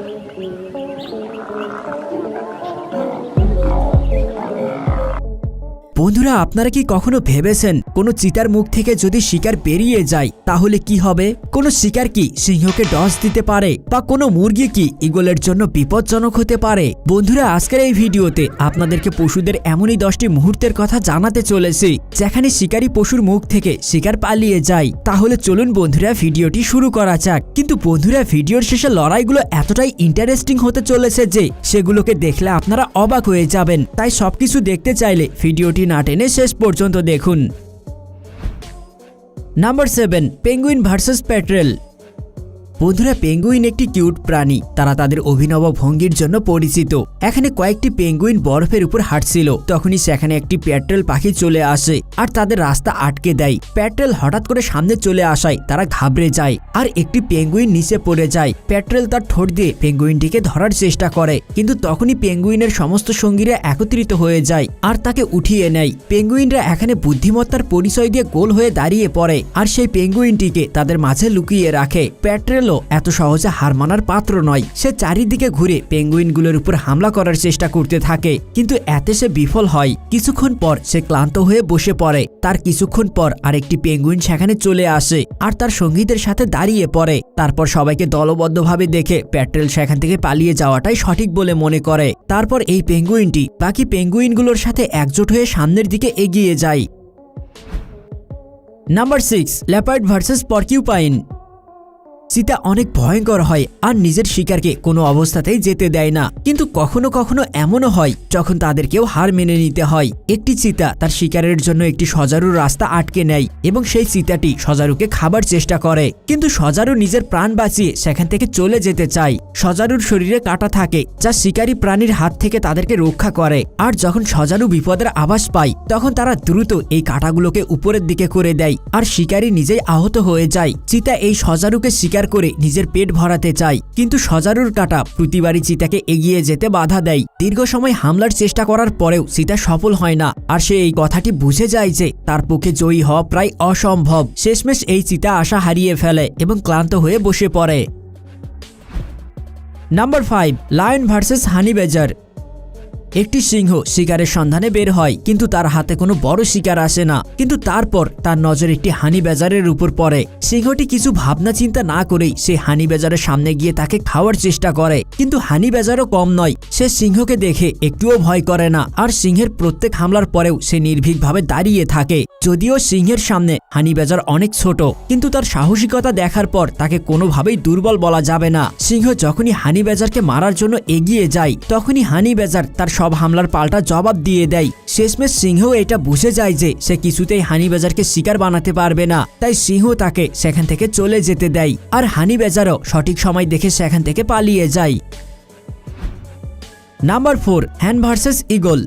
Thank you. বন্ধুরা, আপনারা কি কখনো ভেবেছেন কোনো চিতার মুখ থেকে যদি শিকার বেরিয়ে যায়, তাহলে কি হবে? কোনো শিকার কি সিংহকে ডস দিতে পারে বা কোনো মুরগি কি ইগলের জন্য বিপজ্জনক হতে পারে? বন্ধুরা, আজকের এই ভিডিওতে আপনাদেরকে পশুদের এমনই দশটি মুহূর্তের কথা জানাতে চলেছি, যেখানে শিকারী পশুর মুখ থেকে শিকার পালিয়ে যায়। তাহলে চলুন বন্ধুরা, ভিডিওটি শুরু করা যাক। কিন্তু বন্ধুরা, ভিডিওর শেষে লড়াইগুলো এতটাই ইন্টারেস্টিং হতে চলেছে যে, সেগুলোকে দেখলে আপনারা অবাক হয়ে যাবেন। তাই সবকিছু দেখতে চাইলে ভিডিওটি না টেনে শেষ পর্যন্ত দেখুন। Number seven penguin versus petrel বন্ধুরা পেঙ্গুইন একটি কিউট প্রাণী। তারা তাদের অভিনব ভঙ্গির জন্য পরিচিত। এখানে কয়েকটি পেঙ্গুইন বরফের উপর হাঁটছিল। তখনই সেখানে একটি প্যাট্রেল পাখি চলে আসে আর তাদের রাস্তা আটকে দেয়। প্যাট্রেল হঠাৎ করে সামনে চলে আসায় তারা ঘাবড়ে যায় আর একটি পেঙ্গুইন নিচে পড়ে যায়। প্যাট্রেল তার ঠোঁট দিয়ে পেঙ্গুইনটিকে ধরার চেষ্টা করে। কিন্তু তখনই পেঙ্গুইনের সমস্ত সঙ্গীরা একত্রিত হয়ে যায় আর তাকে উঠিয়ে নেয়। পেঙ্গুইনরা এখানে বুদ্ধিমত্তার পরিচয় দিয়ে গোল হয়ে দাঁড়িয়ে পড়ে আর সেই পেঙ্গুইনটিকে তাদের মাঝে লুকিয়ে রাখে। প্যাট্রেলও এত সহজে হার মানার পাত্র নয়। সে চারিদিকে ঘুরে পেঙ্গুইনগুলোর উপর হামলা করার চেষ্টা করতে থাকে। কিন্তু এতে সে বিফল হয়। কিছুক্ষণ পর সে ক্লান্ত হয়ে বসে পড়ে। তার কিছুক্ষণ পর আরেকটি পেঙ্গুইন সেখানে চলে আসে আর তার সঙ্গীদের সাথে দাঁড়িয়ে পড়ে। তারপর সবাইকে দলবদ্ধভাবে দেখে প্যাট্রেল সেখান থেকে পালিয়ে যাওয়াটাই সঠিক বলে মনে করে। তারপর এই পেঙ্গুইনটি বাকি পেঙ্গুইনগুলোর সাথে একজোট হয়ে সামনের দিকে এগিয়ে যায়। Number six leopard versus porcupine. চিতা অনেক ভয়ঙ্কর হয় আর নিজের শিকারকে কোনো অবস্থাতেই যেতে দেয় না। কিন্তু কখনো কখনো এমনও হয়, যখন তাদেরকেও হার মেনে নিতে হয়। একটি চিতা তার শিকারের জন্য একটি সজারুর রাস্তা আটকে নেয় এবং সেই চিতাটি সজারুকে খাবার চেষ্টা করে। কিন্তু সজারু নিজের প্রাণ বাঁচিয়ে সেখান থেকে চলে যেতে চায়। সজারুর শরীরে কাটা থাকে, যা শিকারী প্রাণীর হাত থেকে তাদেরকে রক্ষা করে। আর যখন সজারু বিপদের আভাস পায়, তখন তারা দ্রুত এই কাঁটাগুলোকে উপরের দিকে করে দেয়। আর শিকারী নিজেই আহত হয়ে যায়। চিতা এই সজারুকে শিকার করে নিজের পেট ভরাতে চায় কিন্তু সজারুর কাটা প্রতিবারই চিতাকে এগিয়ে যেতে বাধা দেয়। দীর্ঘ সময় হামলার চেষ্টা করার পরেও চিতা সফল হয় না। আর সে এই কথাটি বুঝে যায় যে তার পক্ষে জয়ী হওয়া প্রায় অসম্ভব। শেষমেশ এই চিতা আশা হারিয়ে ফেলে এবং ক্লান্ত হয়ে বসে পড়ে। Number five, lion versus honey badger একটি সিংহ শিকারের সন্ধানে বের হয়, কিন্তু তার হাতে কোনো বড় শিকার আসে না। কিন্তু তারপর তার নজর একটি হানি বেজারের উপর পড়ে। সিংহটি কিছু ভাবনা চিন্তা না করেই সে হানি বেজারের সামনে গিয়ে তাকে খাওয়ার চেষ্টা করে। কিন্তু হানি বেজারও কম নয়, সে সিংহকে দেখে একটুও ভয় করে না। আর সিংহের প্রত্যেক হামলার পরেও সে নির্ভীকভাবে দাঁড়িয়ে থাকে। যদিও সিংহের সামনে হানি বেজার অনেক ছোট, কিন্তু তার সাহসিকতা দেখার পর তাকে কোনোভাবেই দুর্বল বলা যাবে না। সিংহ যখনই হানি বেজারকে মারার জন্য এগিয়ে যায়, তখনই হানি বেজার তার সব হামলার পাল্টা জবাব দিয়ে দেয়। শেষমেশ সিংহ এটা বুঝে যায় যে সে কিছুতেই হানি বেজারকে শিকার বানাতে পারবে না। তাই সিংহ তাকে সেখান থেকে চলে যেতে দেয় আর হানি বেজারও সঠিক সময় দেখে সেখান থেকে পালিয়ে যায়। Number four, hand versus eagle.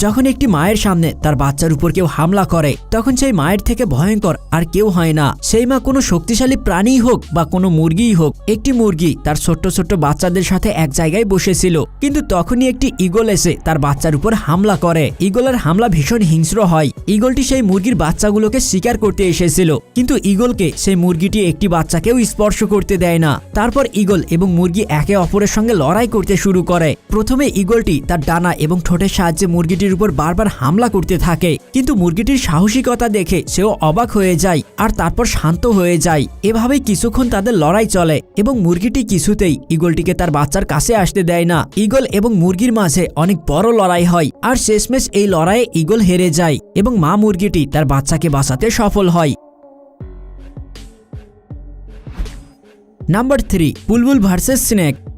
যখন একটি মায়ের সামনে তার বাচ্চার উপর কেউ হামলা করে, তখন সেই মায়ের থেকে ভয়ঙ্কর আর কেউ হয় না। সেই মা কোনো শক্তিশালী প্রাণীই হোক বা কোনো মুরগিই হোক, একটি মুরগি তার ছোট্ট ছোট্ট বাচ্চাদের সাথে এক জায়গায় বসেছিল। কিন্তু তখনই একটি ইগল এসে তার বাচ্চার উপর হামলা করে। ইগলের হামলা ভীষণ হিংস্র হয়। ইগলটি সেই মুরগির বাচ্চাগুলোকে শিকার করতে এসেছিল। কিন্তু ইগলকে সেই মুরগিটি একটি বাচ্চাকেও স্পর্শ করতে দেয় না। তারপর ইগল এবং মুরগি একে অপরের সঙ্গে লড়াই করতে শুরু করে। প্রথমে ইগলটি তার ডানা এবং ঠোঁটের সাহায্যে মুরগিটির উপর বারবার হামলা করতে থাকে। কিন্তু মুরগিটির সাহসিকতা দেখে সেও অবাক হয়ে যায় আর তারপর শান্ত হয়ে যায়। এভাবেই কিছুক্ষণ তাদের লড়াই চলে এবং মুরগিটি কিছুতেই ইগলটিকে তার বাচ্চার কাছে আসতে দেয় না। ইগল এবং মুরগির মাঝে অনেক বড় লড়াই হয় আর শেষমেশ এই লড়াইয়ে ইগল হেরে যায় এবং মা মুরগিটি তার বাচ্চাকে বাঁচাতে সফল হয়। নাম্বার থ্রি, বুলবুল ভার্সেস স্নেক।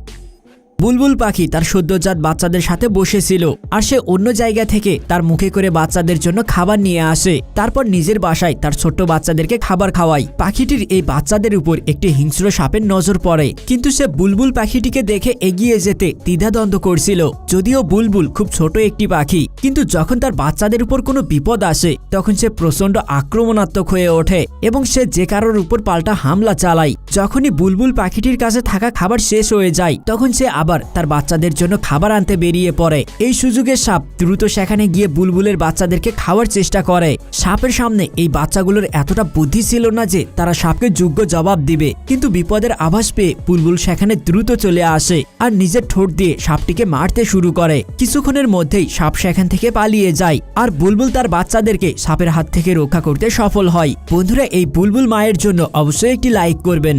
বুলবুল পাখি তার সদ্যজাত বাচ্চাদের সাথে বসেছিল আর সে অন্য জায়গা থেকে তার মুখে করে বাচ্চাদের জন্য খাবার নিয়ে আসে। তারপর নিজের বাসায় তার ছোট্ট বাচ্চাদেরকে খাবার খাওয়ায়। পাখিটির এই বাচ্চাদের উপর একটি হিংস্র সাপের নজর পড়ে। কিন্তু সে বুলবুল পাখিটিকে দেখে এগিয়ে যেতে দ্বিধাদ্বন্দ্ব করছিল। যদিও বুলবুল খুব ছোট একটি পাখি, কিন্তু যখন তার বাচ্চাদের উপর কোনো বিপদ আসে, তখন সে প্রচণ্ড আক্রমণাত্মক হয়ে ওঠে এবং সে যে কারোর উপর পাল্টা হামলা চালায়। যখনই বুলবুল পাখিটির কাছে থাকা খাবার শেষ হয়ে যায়, তখন সে আবার আবার তার বাচ্চাদের জন্য খাবার আনতে বেরিয়ে পড়ে। এই সুযোগে সাপ দ্রুত সেখানে গিয়ে বুলবুলের বাচ্চাদেরকে খাওয়ার চেষ্টা করে। সাপের সামনে এই বাচ্চাগুলোর এতটা বুদ্ধি ছিল না যে তারা সাপকে যোগ্য জবাব দিবে। কিন্তু বিপদের আভাস পেয়ে বুলবুল সেখানে দ্রুত চলে আসে আর নিজের ঠোঁট দিয়ে সাপটিকে মারতে শুরু করে। কিছুক্ষণের মধ্যেই সাপ সেখান থেকে পালিয়ে যায় আর বুলবুল তার বাচ্চাদেরকে সাপের হাত থেকে রক্ষা করতে সফল হয়। বন্ধুরা, এই বুলবুল মায়ের জন্য অবশ্যই একটি লাইক করবেন।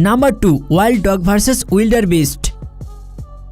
Number two wild dog versus wildebeest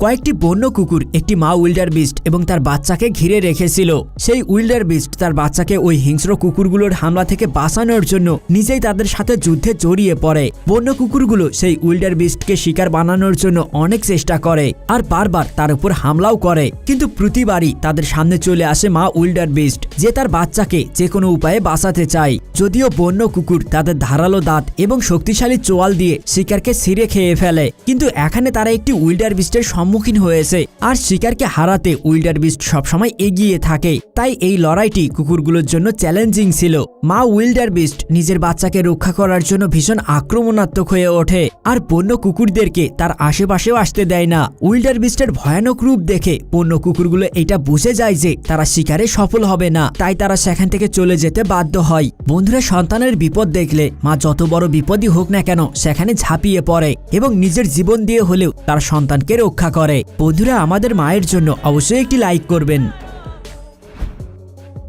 কয়েকটি বন্য কুকুর, একটি মা উইল্ডার বিস্ট এবং তার বাচ্চাকে ঘিরে রেখেছিল। সেই উইল্ডার বিস্ট তার বাচ্চাকে ওই হিংস্র কুকুরগুলোর হামলা থেকে বাঁচানোর জন্য নিজেই তাদের সাথে যুদ্ধে জড়িয়ে পড়ে। বন্য কুকুরগুলো সেই উইল্ডার বিস্টকে শিকার বানানোর জন্য অনেক চেষ্টা করে আর বারবার তার উপর হামলাও করে। কিন্তু প্রতিবারই তাদের সামনে চলে আসে মা উইল্ডার বিস্ট, যে তার বাচ্চাকে যে কোনো উপায়ে বাঁচাতে চায়। যদিও বন্য কুকুর তাদের ধারালো দাঁত এবং শক্তিশালী চোয়াল দিয়ে শিকারকে ছিঁড়ে খেয়ে ফেলে, কিন্তু এখানে তারা একটি উইল্ডার বিস্টের সম্মুখীন হয়েছে আর শিকারকে হারাতে উইল্ডার বিস্ট সবসময় এগিয়ে থাকে। তাই এই লড়াইটি কুকুরগুলোর জন্য চ্যালেঞ্জিং ছিল। মা উইল্ডার বিস্ট নিজের বাচ্চাকে রক্ষা করার জন্য ভীষণ আক্রমণাত্মক হয়ে ওঠে আর বন্য কুকুরদেরকে তার আশেপাশেও আসতে দেয় না। উইল্ডার বিস্টের ভয়ানক রূপ দেখে বন্য কুকুরগুলো এটা বুঝে যায় যে তারা শিকারে সফল হবে না। তাই তারা সেখান থেকে চলে যেতে বাধ্য হয়। বন্ধুরা, সন্তানের বিপদ দেখলে, মা যত বড় বিপদই হোক না কেন, সেখানে ঝাঁপিয়ে পড়ে এবং নিজের জীবন দিয়ে হলেও তার সন্তানকে রক্ষা করে। বন্ধুরা, আমাদের মায়ের জন্য অবশ্যই একটি লাইক করবেন।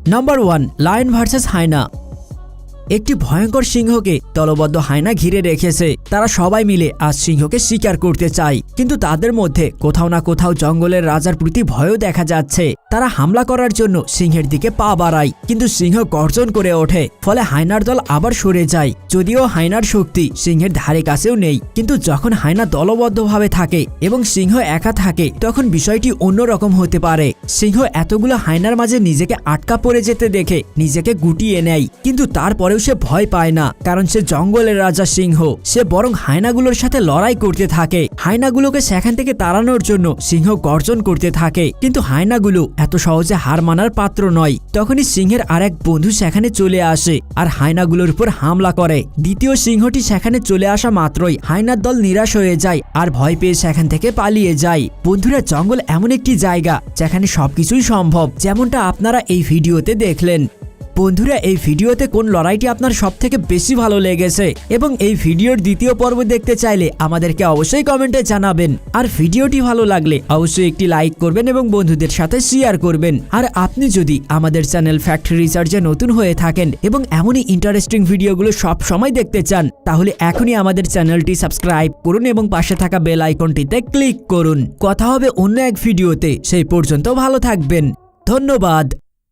Number one lion versus hyena একটি ভয়ঙ্কর সিংহকে দলবদ্ধ হায়না ঘিরে রেখেছে। তারা সবাই মিলে আজ সিংহকে শিকার করতে চায়। কিন্তু তাদের মধ্যে কোথাও না কোথাও জঙ্গলের রাজার প্রতি ভয়ও দেখা যাচ্ছে। তারা হামলা করার জন্য সিংহের দিকে পা বাড়ায়, কিন্তু সিংহ গর্জন করে ওঠে, ফলে হায়নার দল আবার সরে যায়। যদিও হায়নার শক্তি সিংহের ধারে কাছেও নেই, কিন্তু যখন হায়না দলবদ্ধভাবে থাকে এবং সিংহ একা থাকে, তখন বিষয়টি অন্যরকম হতে পারে। সিংহ এতগুলো হায়নার মাঝে নিজেকে আটকা পড়ে যেতে দেখে নিজেকে গুটিয়ে নেয়, কিন্তু তারপরেও সে ভয় পায় না, কারণ সে জঙ্গলের রাজা সিংহ। সে বরং হায়নাগুলোর সাথে লড়াই করতে থাকে। হায়নাগুলোকে সেখান থেকে তাড়ানোর জন্য সিংহ গর্জন করতে থাকে, কিন্তু হায়নাগুলো এত সহজে হার মানার পাত্র নয়। তখনই সিংহের আর এক বন্ধু সেখানে চলে আসে আর হায়নাগুলোর উপর হামলা করে। দ্বিতীয় সিংহটি সেখানে চলে আসা মাত্রই হায়নার দল নিরাশ হয়ে যায় আর ভয় পেয়ে সেখান থেকে পালিয়ে যায়। বন্ধুরা, জঙ্গল এমন একটি জায়গা যেখানে সবকিছুই সম্ভব। যেমনটা আপনারা এই ভিডিওতে দেখলেন। বন্ধুরা, এই ভিডিওতে কোন লড়াইটি আপনার সব থেকে বেশি ভালো লেগেছে? এবং এই ভিডিওর দ্বিতীয় পর্ব দেখতে চাইলে আমাদেরকে অবশ্যই কমেন্টে জানাবেন। আর ভিডিওটি ভালো লাগলে অবশ্যই একটি লাইক করবেন এবং বন্ধুদের সাথে শেয়ার করবেন। আর আপনি যদি আমাদের চ্যানেল ফ্যাক্টরি রিসার্চে নতুন হয়ে থাকেন এবং এমনই ইন্টারেস্টিং ভিডিওগুলো সব সময় দেখতে চান, তাহলে এখনই আমাদের চ্যানেলটি সাবস্ক্রাইব করুন এবং পাশে থাকা বেল আইকনটিতে ক্লিক করুন। কথা হবে অন্য এক ভিডিওতে, সেই পর্যন্ত ভালো থাকবেন। ধন্যবাদ।